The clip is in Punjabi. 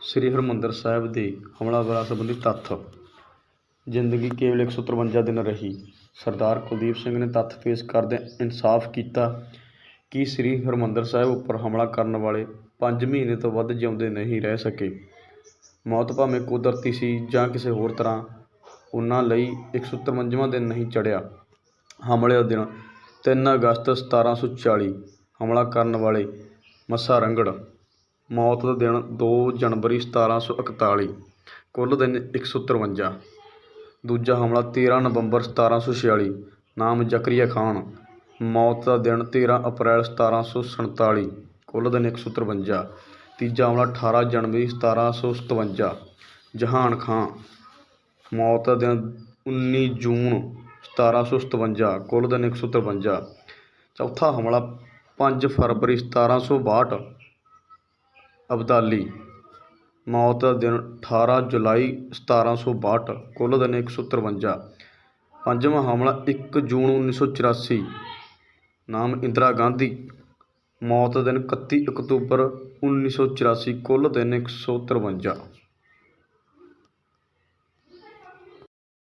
ਸ੍ਰੀ ਹਰਿਮੰਦਰ ਸਾਹਿਬ ਦੇ ਹਮਲਾਵਰਾਂ ਸੰਬੰਧੀ ਤੱਥ। ਜ਼ਿੰਦਗੀ ਕੇਵਲ ਇੱਕ ਸੌ ਤਰਵੰਜਾ ਦਿਨ ਰਹੀ। ਸਰਦਾਰ ਕੁਲਦੀਪ ਸਿੰਘ ਨੇ ਤੱਥ ਪੇਸ਼ ਕਰਦਿਆਂ ਇਨਸਾਫ ਕੀਤਾ ਕਿ ਸ੍ਰੀ ਹਰਿਮੰਦਰ ਸਾਹਿਬ ਉੱਪਰ ਹਮਲਾ ਕਰਨ ਵਾਲੇ ਪੰਜ ਮਹੀਨੇ ਤੋਂ ਵੱਧ ਜਿਉਂਦੇ ਨਹੀਂ ਰਹਿ ਸਕੇ। ਮੌਤ ਭਾਵੇਂ ਕੁਦਰਤੀ ਸੀ ਜਾਂ ਕਿਸੇ ਹੋਰ ਤਰ੍ਹਾਂ, ਉਹਨਾਂ ਲਈ ਇੱਕ ਸੌ ਤਰਵੰਜਵਾਂ ਦਿਨ ਨਹੀਂ ਚੜ੍ਹਿਆ। ਹਮਲੇ ਦਾ ਦਿਨ ਤਿੰਨ ਅਗਸਤ ਸਤਾਰਾਂ ਸੌ ਚਾਲੀ, ਹਮਲਾ ਕਰਨ ਵਾਲੇ ਮੱਸਾ ਰੰਗੜ ਮੌਤ ਦਾ ਦਿਨ ਦੋ ਜਨਵਰੀ ਸਤਾਰ੍ਹਾਂ ਸੌ ਇਕਤਾਲੀ, ਕੁੱਲ ਦਿਨ ਇੱਕ ਸੌ ਤਰਵੰਜਾ। ਦੂਜਾ ਹਮਲਾ ਤੇਰ੍ਹਾਂ ਨਵੰਬਰ ਸਤਾਰ੍ਹਾਂ ਸੌ ਛਿਆਲੀ, ਨਾਮ ਜ਼ਕਰੀਆ ਖਾਨ। ਮੌਤ ਦਾ ਦਿਨ ਤੇਰ੍ਹਾਂ ਅਪ੍ਰੈਲ ਸਤਾਰ੍ਹਾਂ ਸੌ ਸੰਤਾਲੀ ਕੁੱਲ ਦਿਨ ਇੱਕ ਸੌ ਤਰਵੰਜਾ। ਤੀਜਾ ਹਮਲਾ ਅਠਾਰਾਂ ਜਨਵਰੀ ਸਤਾਰ੍ਹਾਂ ਸੌ ਸਤਵੰਜਾ, ਜਹਾਨ ਖਾਂ ਮੌਤ ਦਾ ਦਿਨ ਉੱਨੀ ਜੂਨ ਸਤਾਰ੍ਹਾਂ ਸੌ ਸਤਵੰਜਾ, ਕੁੱਲ ਦਿਨ ਇੱਕ ਸੌ ਤਰਵੰਜਾ। ਚੌਥਾ ਹਮਲਾ ਪੰਜ ਫਰਵਰੀ ਸਤਾਰ੍ਹਾਂ ਸੌ ਬਾਹਠ ਅਬਦਾਲੀ। ਮੌਤ ਦਾ ਦਿਨ ਅਠਾਰਾਂ ਜੁਲਾਈ ਸਤਾਰਾਂ ਸੌ ਬਾਹਠ, ਕੁੱਲ ਦਿਨ ਇੱਕ ਸੌ ਤਰਵੰਜਾ। ਪੰਜਵਾਂ ਹਮਲਾ ਇੱਕ ਜੂਨ ਉੱਨੀ ਸੌ ਚੁਰਾਸੀ। ਨਾਮ ਇੰਦਰਾ ਗਾਂਧੀ। ਮੌਤ ਦਾ ਦਿਨ ਇਕੱਤੀ ਅਕਤੂਬਰ ਉੱਨੀ ਸੌ ਚੁਰਾਸੀ, ਕੁੱਲ ਦਿਨ ਇੱਕ ਸੌ ਤਰਵੰਜਾ।